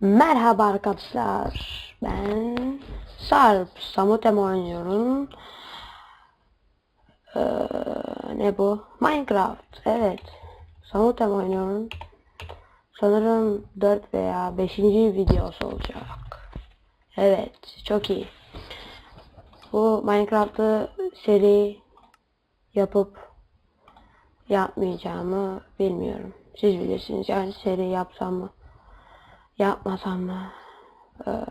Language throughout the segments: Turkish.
Merhaba arkadaşlar. Ben Sarp. Samutem oynuyorum. Ee, ne bu? Minecraft. Evet. Samutem oynuyorum. Sanırım 4 veya 5. videosu olacak. Evet. Çok iyi. Bu Minecraft'ı seri yapıp yapmayacağımı bilmiyorum. Siz bilirsiniz. Yani seri yapsam mı? Yapmasam mı? Ee,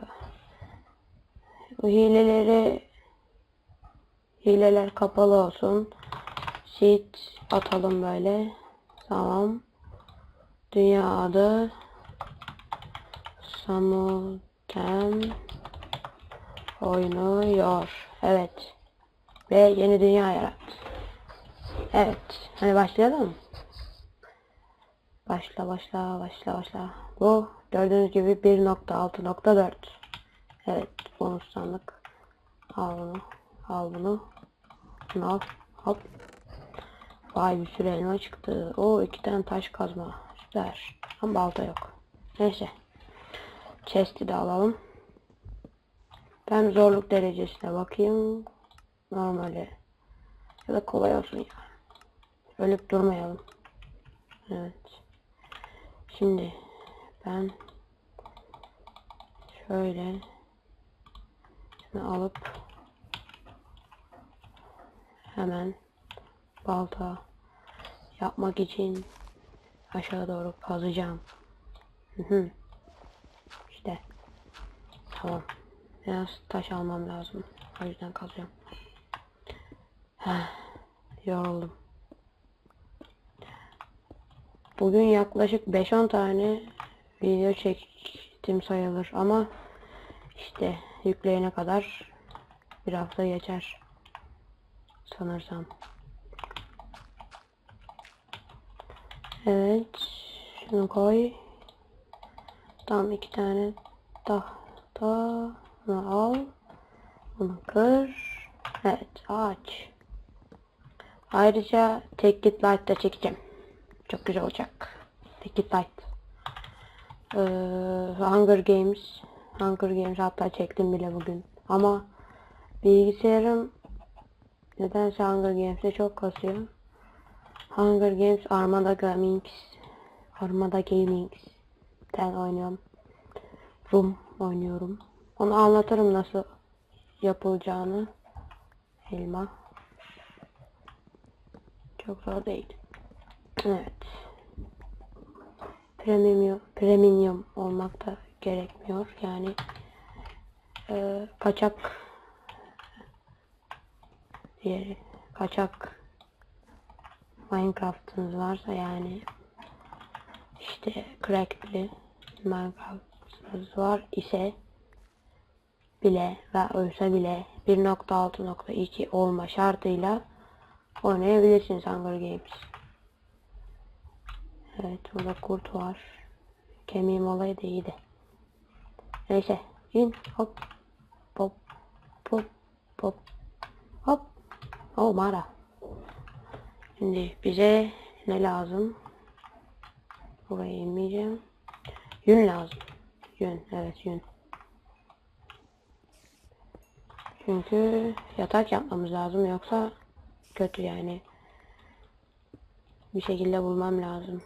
bu hileleri hileler kapalı olsun. Sheet atalım böyle. Tamam. Dünya adı Samutem oynuyor. Evet. Ve yeni dünya yarattı. Evet. Hani başlayalım. Başla başla başla başla. Bu gördüğünüz gibi 1.6.4. Evet bonus sandık. Al bunu. Al bunu. Bunu al. Hop. Vay bir sürü elma çıktı. O iki tane taş kazma. Süper. Ama balta yok. Neyse. Chest'i de alalım. Ben zorluk derecesine bakayım. Normali. Ya da kolay olsun ya. Ölüp durmayalım. Evet. Şimdi ben şöyle şunu alıp hemen balta yapmak için aşağı doğru kazacağım. İşte. Tamam. Biraz taş almam lazım. O yüzden kazıyorum. Heh, Yoruldum. Bugün yaklaşık 5-10 tane video çektim sayılır ama işte yükleyene kadar bir hafta geçer sanırsam. Evet şunu koy. Tam iki tane tahta bunu al. Bunu kır. Evet aç. Ayrıca tek git light da çekeceğim. Çok güzel olacak. Take it light. Ee, Hunger Games. Hunger Games hatta çektim bile bugün. Ama bilgisayarım nedense Hunger Games'e çok kasıyor. Hunger Games Armada Gaming Armada Gaming'den oynuyorum. Room oynuyorum. Onu anlatırım nasıl yapılacağını. Elma. Çok zor değil. Evet. Premium, premium olmak da gerekmiyor. Yani e, kaçak diğeri kaçak Minecraft'ınız varsa yani işte crackli Minecraft'ınız var ise bile ve ölse bile 1.6.2 olma şartıyla oynayabilirsiniz Hunger Games. Evet burada kurt var. Kemiğim olaydı iyiydi. Neyse in hop hop hop hop hop. Oh mağara. Şimdi bize ne lazım? Buraya inmeyeceğim. Yün lazım. Yün evet yün. Çünkü yatak yapmamız lazım yoksa kötü yani. Bir şekilde bulmam lazım.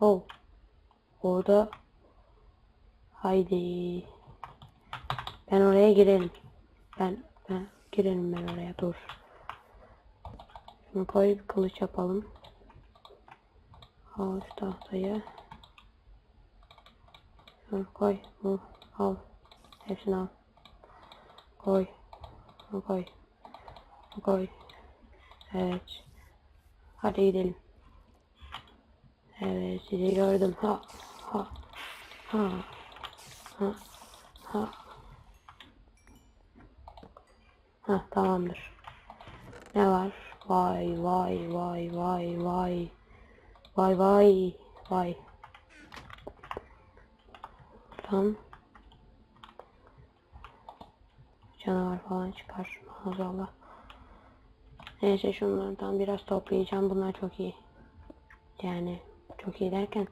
Oh. Orada. Haydi. Ben oraya girelim. Ben, ben girelim ben oraya dur. Şimdi koy bir kılıç yapalım. Al şu tahtayı. Şunu koy. Bunu al. Hepsini al. Koy. Koy. Koy. Evet. Hadi gidelim. Evet sizi gördüm. Ha ha ha ha ha. Ha tamamdır. Ne var? Vay vay vay vay vay. Vay vay vay. Tam canavar falan çıkar. Maazallah. Neyse şunlardan biraz toplayacağım. Bunlar çok iyi. Yani çok iyi derken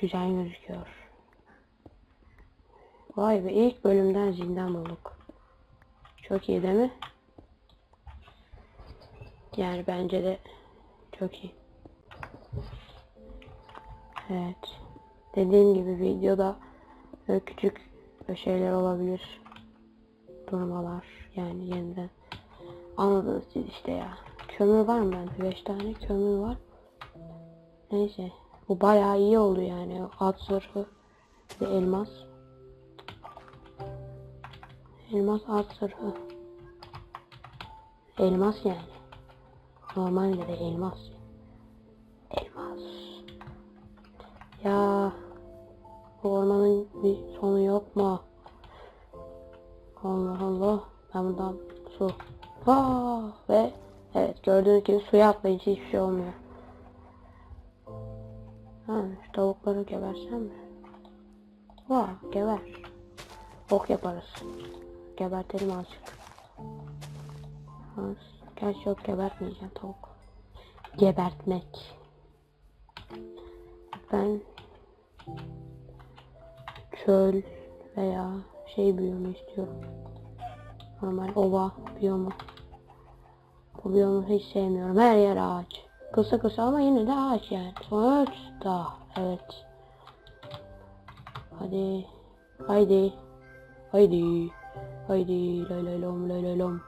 güzel gözüküyor. Vay be ilk bölümden zindan bulduk. Çok iyi değil mi? Yani bence de çok iyi. Evet. Dediğim gibi videoda küçük şeyler olabilir. Durmalar yani yeniden. Anladınız siz işte ya. Kömür var mı bende? 5 tane kömür var. Neyse. Bu bayağı iyi oldu yani. At zırhı ve elmas. Elmas at zırhı. Elmas yani. Normalde de elmas. Elmas. Ya bu ormanın bir sonu yok mu? Allah Allah. Ben buradan su. Aa, ve evet gördüğünüz gibi suya atlayınca hiçbir şey olmuyor. Ha, şu tavukları gebersem mi? Vaa geber. Ok yaparız. Gebertelim azıcık. Az. Gerçi yok gebertmeyeceğim tavuk. Gebertmek. Ben çöl veya şey biyomu istiyorum. Normal ova biyomu. Bu biyomu hiç sevmiyorum. Her yer ağaç. Kısa kısa ama yine de ağaç yani. Sonuçta. Evet. Hadi. Haydi. Haydi. Haydi. Lay lay lom lay lay lom.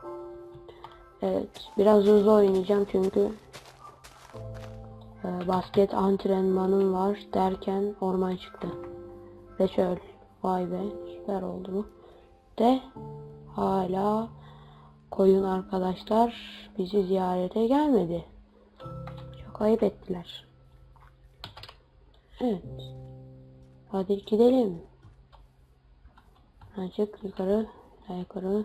Evet. Biraz hızlı oynayacağım çünkü e, basket antrenmanım var derken orman çıktı. Ve çöl. Vay be. Süper oldu bu. De hala koyun arkadaşlar bizi ziyarete gelmedi. Çok ayıp ettiler. Evet. Hadi gidelim. Azıcık yukarı, yukarı.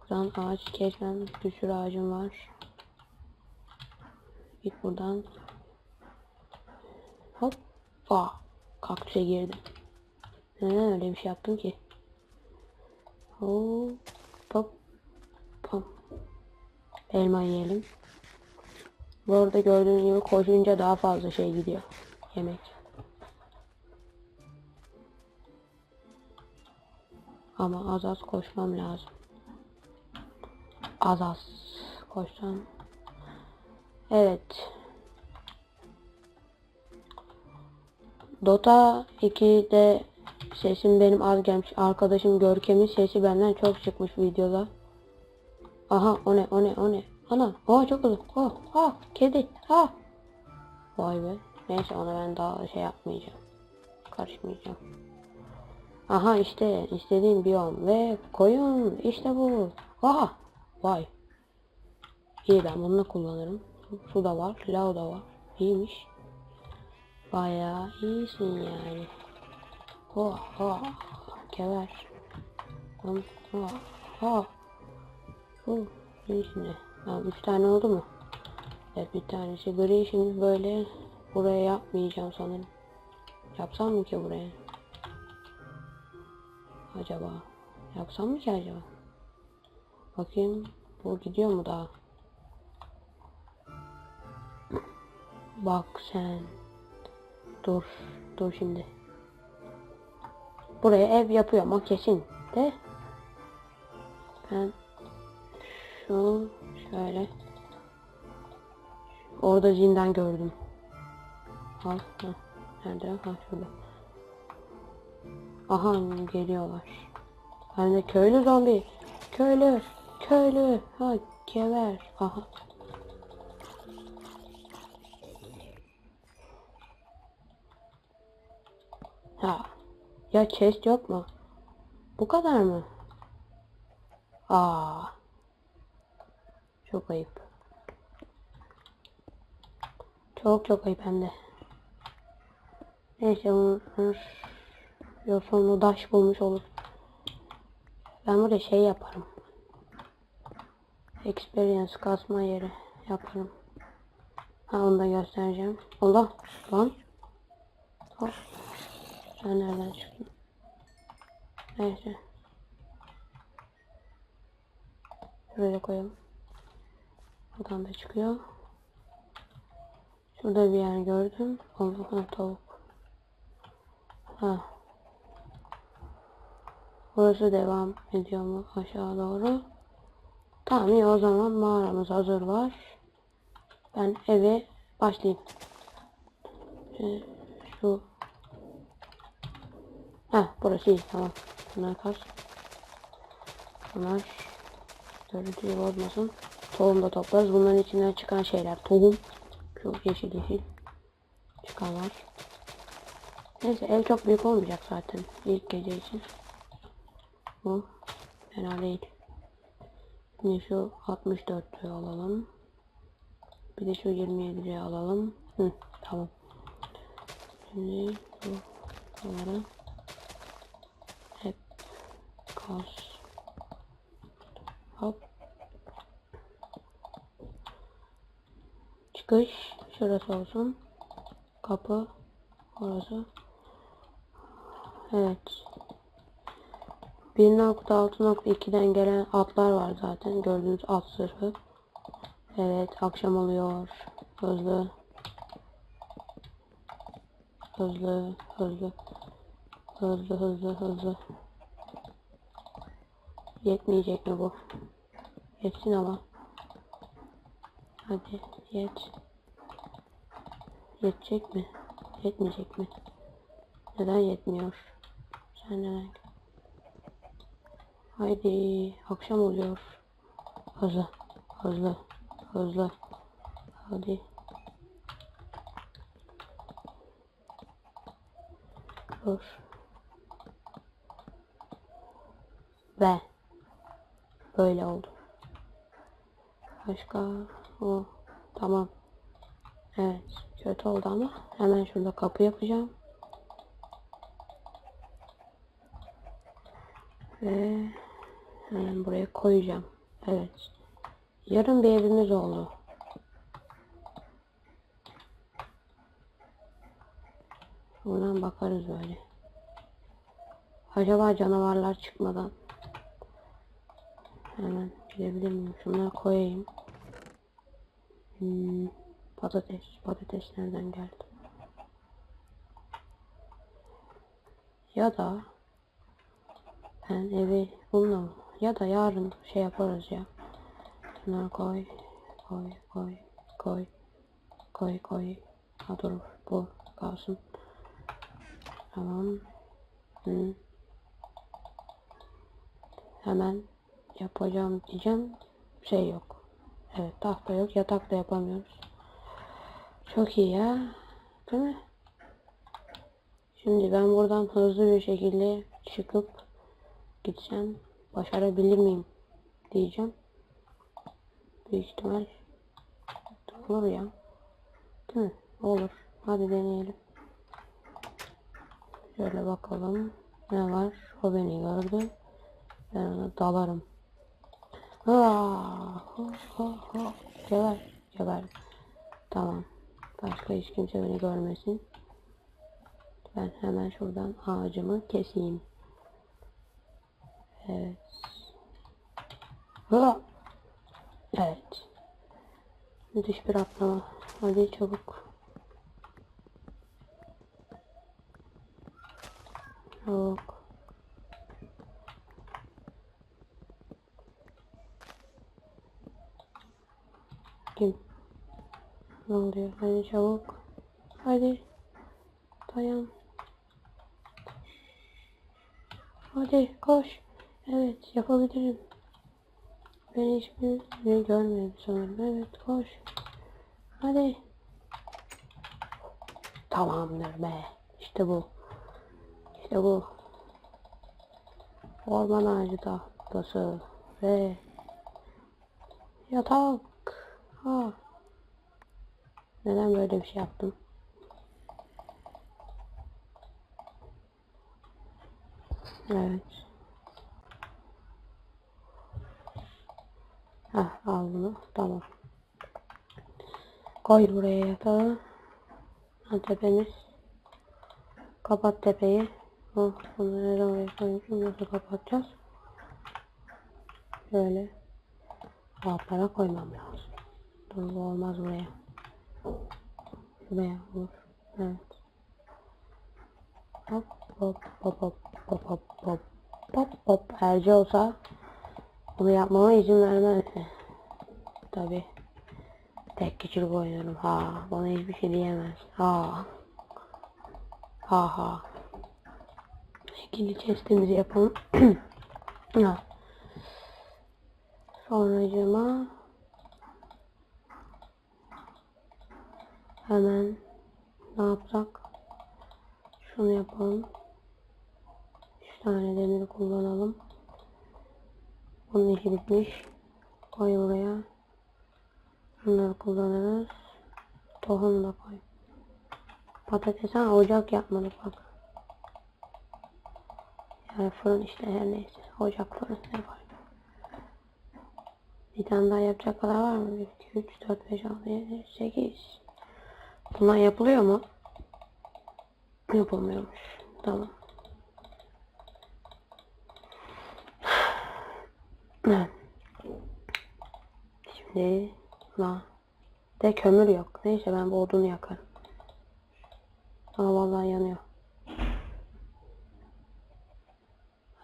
Buradan ağaç kesmem. Bir sürü ağacım var. Git buradan. Hop. Aa, kaktüse girdim. Neden öyle bir şey yaptım ki? Hop. Hop. Elma yiyelim. Bu arada gördüğünüz gibi koşunca daha fazla şey gidiyor. Yemek. Ama az az koşmam lazım. Az az koşsam. Evet. Dota 2'de sesim benim az gelmiş. Arkadaşım Görkem'in sesi benden çok çıkmış videoda. Aha o ne o ne o ne. Ana o çok hızlı. Oh, oh kedi. Ha. Vay be. Neyse ona ben daha şey yapmayacağım. Karışmayacağım. Aha işte istediğim biyom ve koyun işte bu. Aha. Vay. İyi ben bunu kullanırım. Su da var, lav da var. İyiymiş. Bayağı iyisin yani. Oh, oh. Geber. Oh, oh, oh. Oh, iyisin de. Ha, üç tane oldu mu? Evet bir tanesi gri şimdi böyle buraya yapmayacağım sanırım. Yapsam mı ki buraya? Acaba? Yapsam mı ki acaba? Bakayım bu gidiyor mu daha? Bak sen. Dur. Dur şimdi. Buraya ev yapıyorum o kesin. De. Ben şu şöyle. Orada zindan gördüm. Al. Ha. Nerede? Ha şurada. Aha geliyorlar. Ben de köylü zombi. Köylü. Köylü. Ha geber. Aha. Ha. Ya chest yok mu? Bu kadar mı? Aa. Çok ayıp. Çok çok ayıp hem de. Neyse bunu yosunlu daş bulmuş olur. Ben burada şey yaparım. Experience kasma yeri yaparım. Ha onu da göstereceğim. Allah lan. Hop. Sen nereden çıktın? Neyse. Şuraya koyalım. Buradan da çıkıyor. Şurada bir yer gördüm. Allah'ım tavuk. Ha. Burası devam ediyor mu aşağı doğru? Tamam iyi o zaman mağaramız hazır var. Ben eve başlayayım. Ee, şu Ha burası iyi tamam. Bunlar kas. Bunlar görüntüyü bozmasın. Tohum da toplarız. Bunların içinden çıkan şeyler tohum. Şu yeşil yeşil çıkanlar. Neyse ev çok büyük olmayacak zaten ilk gece için. Bu fena değil. Şimdi şu 64 liraya alalım. Bir de şu 27 liraya alalım. Hı, tamam. Şimdi bu bunları hep kas. Hop. Çıkış şurası olsun. Kapı orası. Evet. 1.6.2'den gelen atlar var zaten. Gördüğünüz at sırfı. Evet akşam oluyor. Hızlı. Hızlı, hızlı. Hızlı, hızlı, hızlı. Yetmeyecek mi bu? Yetsin ama. Hadi yet. Yetecek mi? Yetmeyecek mi? Neden yetmiyor? Sen neden? Haydi akşam oluyor. Hızlı, hızlı, hızlı. Hadi. Dur. Ve böyle oldu. Başka o tamam. Evet kötü oldu ama hemen şurada kapı yapacağım. Ve hemen buraya koyacağım. Evet. Yarın bir evimiz oldu. Buradan bakarız böyle. Acaba canavarlar çıkmadan hemen gidebilir miyim? Şunları koyayım. Hmm, patates. Patates nereden geldi? Ya da ben evi bununla? Ya da yarın şey yaparız ya. Şunları koy. Koy koy koy. Koy koy. Ha dur bu kalsın. Tamam. Hı. Hemen yapacağım diyeceğim. Şey yok. Evet tahta yok. Yatak da yapamıyoruz. Çok iyi ya. Değil mi? Şimdi ben buradan hızlı bir şekilde çıkıp gitsem başarabilir miyim diyeceğim. Büyük ihtimal olur ya. Değil mi? Olur. Hadi deneyelim. Şöyle bakalım. Ne var? O beni gördü. Ben ona dalarım. Ha, ha. Tamam. Başka hiç kimse beni görmesin. Ben hemen şuradan ağacımı keseyim. Evet. Ha. Evet. Müthiş bir atlama. Hadi. Çabuk. Kim? Ne oluyor? Hadi çabuk. Hadi. Dayan. Hadi koş. Evet yapabilirim. Beni hiçbir ne görmedi sanırım. Evet koş. Hadi. Tamamdır be. İşte bu. İşte bu. Orman ağacı tahtası ve yatak. Ha. Neden böyle bir şey yaptım? Evet. Heh, al bunu. Tamam. Koy buraya yatağı. Ha, tepemiz. Kapat tepeyi. Oh, bunu neden oraya koymuşum? Nasıl kapatacağız? Böyle. Altlara koymam lazım. Bu olmaz buraya. Buraya olur. Evet. Hop hop hop hop hop hop hop hop hop Erci olsa bunu yapmama izin vermezdi. Tabi. Tek kişilik oynuyorum. Ha, bana hiçbir şey diyemez. Ha. Ha ha. İkinci testimizi yapalım. ha. Sonracıma hemen ne yapsak? Şunu yapalım. 3 tane demir kullanalım. Bunun işi bitmiş. Koy buraya. Bunları kullanırız. Tohum da koy. Patates ha ocak yapmadık bak. Yani fırın işte her neyse. Ocak fırın ne var? Bir tane daha yapacak kadar var mı? 1, 2, 3, 4, 5, 6, 7, 8. Bunlar yapılıyor mu? Yapılmıyormuş. Tamam. Şimdi la de kömür yok. Neyse ben bu odunu yakarım. Aa vallahi yanıyor.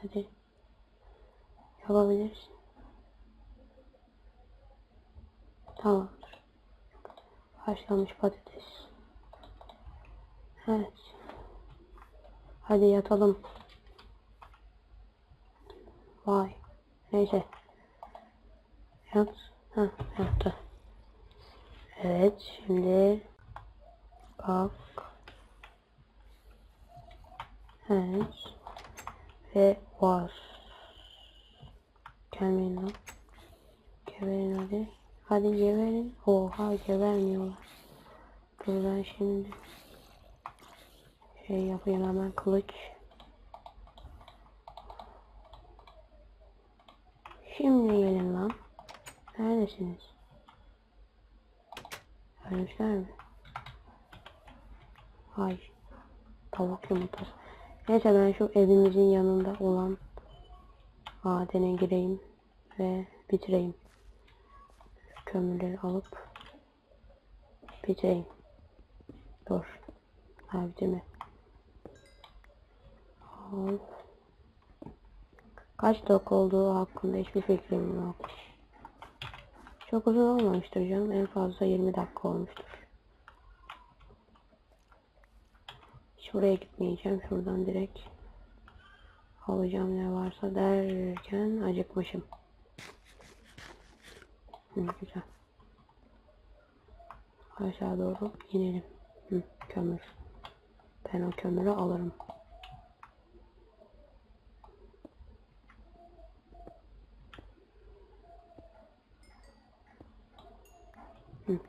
Hadi. Yapabilirsin. Tamamdır. Haşlanmış patates. Evet. Hadi yatalım. Vay. Neyse. Yat. Ha, yattı. Evet, şimdi kalk. Evet. Ve var. Gelmeyin lan. Geberin hadi. Hadi geberin. Oha gebermiyorlar. Dur ben şimdi şey yapayım hemen kılıç. Şimdi gelin lan. Neredesiniz? Ölmüşler mi? Hay. Tavuk yumurtası. Neyse ben şu evimizin yanında olan madene gireyim ve bitireyim. Kömürleri alıp bitireyim. Dur. Ha bitirme. Kaç dakika olduğu hakkında hiçbir fikrim yok. Çok uzun olmamıştır canım. En fazla 20 dakika olmuştur. Hiç buraya gitmeyeceğim. Şuradan direkt alacağım ne varsa derken acıkmışım. Hı, güzel. Aşağı doğru inelim. Hı, kömür. Ben o kömürü alırım. Evet,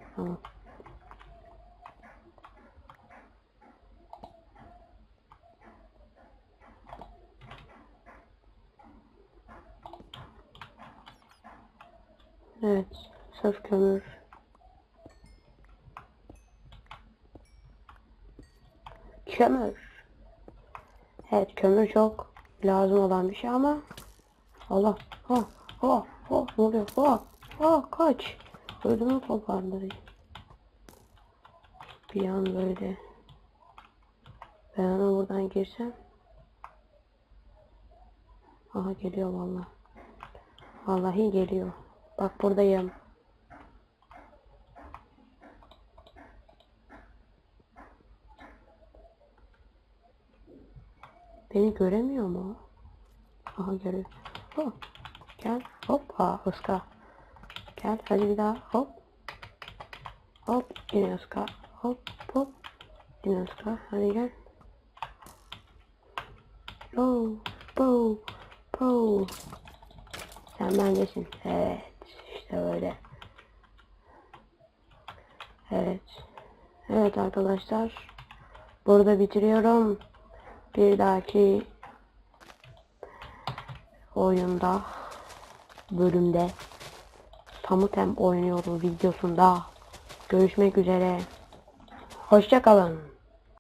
sırf kömür. Kömür. Evet, kömür çok lazım olan bir şey ama Allah, ha, ha, ha, ne oluyor? Ha, ha, kaç. Ödümü kopardı. Bir an böyle. Ben ona buradan girsem. Aha geliyor vallahi. Vallahi geliyor. Bak buradayım. Beni göremiyor mu? Aha görüyor. Hop. Gel. Hoppa ıska. Gel hadi bir daha hop. Hop yine ıska. Hop hop. Yine ıska. Hadi gel. Oh, bo, bo. Sen bendesin. Evet. işte böyle. Evet. Evet arkadaşlar. Burada bitiriyorum. Bir dahaki oyunda bölümde Samutem oynuyorum videosunda görüşmek üzere. Hoşçakalın.